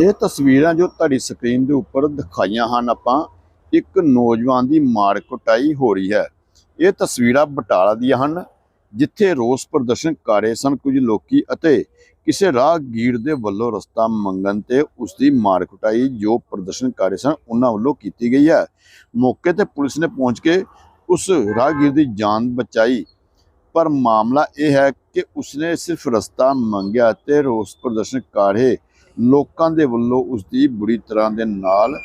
ਇਹ ਤਸਵੀਰਾਂ ਜੋ ਤੁਹਾਡੀ ਸਕਰੀਨ ਦੇ ਉੱਪਰ ਦਿਖਾਈਆਂ ਹਨ, ਆਪਾਂ ਇੱਕ ਨੌਜਵਾਨ ਦੀ ਮਾਰ ਕੁਟਾਈ ਹੋ ਰਹੀ ਹੈ। ਇਹ ਤਸਵੀਰਾਂ ਬਟਾਲਾ ਦੀਆਂ ਹਨ, ਜਿੱਥੇ ਰੋਸ ਪ੍ਰਦਰਸ਼ਨ ਕਰ ਰਹੇ ਸਨ ਕੁਝ ਲੋਕੀ ਅਤੇ ਕਿਸੇ ਰਾਹਗੀਰ ਦੇ ਵੱਲੋਂ ਰਸਤਾ ਮੰਗਣ ਤੇ ਉਸ ਦੀ ਮਾਰ ਕੁਟਾਈ ਜੋ ਪ੍ਰਦਰਸ਼ਨ ਕਰ ਰਹੇ ਸਨ, ਉਹਨਾਂ ਵੱਲੋਂ ਕੀਤੀ ਗਈ ਹੈ। ਮੌਕੇ ਤੇ ਪੁਲਿਸ ਨੇ ਪਹੁੰਚ ਕੇ ਉਸ ਰਾਹਗੀਰ ਦੀ ਜਾਨ ਬਚਾਈ। ਪਰ ਮਾਮਲਾ ਇਹ ਹੈ ਕਿ ਉਸਨੇ ਸਿਰਫ ਰਸਤਾ ਮੰਗਿਆ ਤੇ ਰੋਸ ਪ੍ਰਦਰਸ਼ਨ ਕਰ ਰਹੇ ਲੋਕਾਂ ਦੇ ਵੱਲੋਂ ਉਸ ਦੀ ਬੁਰੀ ਤਰ੍ਹਾਂ ਦੇ ਨਾਲ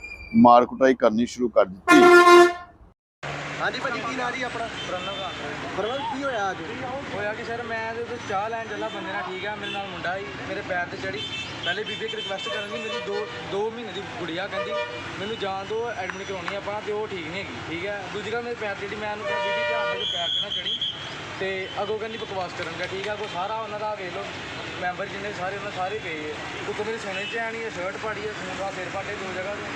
ਮਾਰ ਕੁਟਾਈ ਕਰਨੀ ਸ਼ੁਰੂ ਕਰ ਦਿੱਤੀ। ਹਾਂਜੀ ਭਾਜੀ ਕੀ ਨਾਂ ਜੀ ਆਪਣਾ? ਪ੍ਰਣਵ ਕੀ ਹੋਇਆ ਅੱਜ? ਹੋਇਆ ਕਿ ਸਰ? ਮੈਂ ਤੇ ਚਾਹ ਲੈਣ ਚੱਲਾ ਬੰਦੇ ਨਾਲ ਠੀਕ ਆ ਮੇਰੇ ਨਾਲ ਮੁੰਡਾ ਸੀ ਮੇਰੇ ਪੈਰ ਤੇ ਚੜੀ। ਪਹਿਲੇ ਬੀਬੀ ਇੱਕ ਰਿਕਵੈਸਟ ਕਰਨ ਦੀ ਮੇਰੀ 2 2 ਮਹੀਨੇ ਦੀ ਗੁੜੀਆ ਕਹਿੰਦੀ ਮੈਨੂੰ ਜਾਣ ਦੋ ਐਡਮਿਟ ਕਰਾਉਣੀ ਆ ਆਪਾਂ ਤੇ ਉਹ ਠੀਕ ਨਹੀਂ ਹੈਗੀ ਠੀਕ ਹੈ? ਦੂਜੀ ਗੱਲ ਮੇਰੇ ਪੈਰ ਜਿਹੜੀ ਮੈਂ ਉਹਨੂੰ ਕਿਹਾ ਬੀਬੀ ਧਿਆਨ ਦੇ ਪੈਰ ਤੇ ਨਾ ਚੜੀ ਤੇ ਅਗੋ ਕਹਿੰਦੀ ਬਕਵਾਸ ਕਰਨ ਦਾ ਠੀਕ ਆ? ਕੋ ਸਾਰਾ ਉਹਨਾਂ ਦਾ ਵੇਖ ਲਓ ਮੈਂਬਰ ਜਿੰਨੇ ਸਾਰੇ ਉਹਨਾਂ ਸਾਰੇ ਪਏ ਹੈ ਉੱਤੋਂ ਮੇਰੀ ਸੋਨੇ ਚ ਆਣੀ ਹੈ ਸ਼ਰਟ ਪਾੜੀ ਹੈ ਸੂਟ ਆ ਸਿਰ ਪਾਟੇ ਦੋ ਜਗ੍ਹਾ ਤੋਂ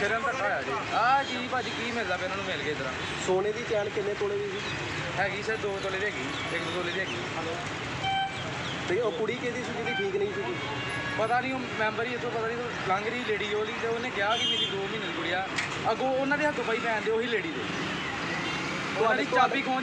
ਸਿਰਾਂ ਤੱਕ ਹੋਇਆ ਜੀ। ਆਹ ਜੀ ਭਾਜੀ ਕੀ ਮਿਲਦਾ ਪਿਆ ਇਹਨਾਂ ਨੂੰ ਮਿਲ ਗਏ ਤਰ੍ਹਾਂ ਸੋਨੇ ਦੀ ਚੈਨ ਕਿੰਨੇ ਤੋਲੇ ਦੀ ਸੀ ਹੈਗੀ ਸਰ 2 ਤੋਲੇ ਦੀ ਹੈਗੀ ਇੱਕ ਦੋ ਤੋਲੇ ਦੀ ਹੈਗੀ। ਤੇ ਉਹ ਕੁੜੀ ਕਿਹਦੀ ਸੀ ਜਿਹੜੀ ਠੀਕ ਨਹੀਂ ਸੀਗੀ ਪਤਾ ਨਹੀਂ ਉਹ ਮੈਂਬਰ ਹੀ ਇਥੋਂ ਪਤਾ ਨਹੀਂ ਲੰਘ ਰਹੀ ਲੇਡੀ ਉਹਦੀ ਤੇ ਉਹਨੇ ਕਿਹਾ ਕਿ ਮੇਰੀ 2 ਮਹੀਨੇ ਦੀ ਕੁੜੀਆ ਅੱਗੋਂ ਉਹਨਾਂ ਦੇ ਹੱਥੋਂ ਪਈ ਪੈਣ ਦੇ ਉਹੀ ਲੇਡੀ ਦੇ। ਉਹਨਾਂ ਦੀ ਚਾਬੀ ਖੋਹ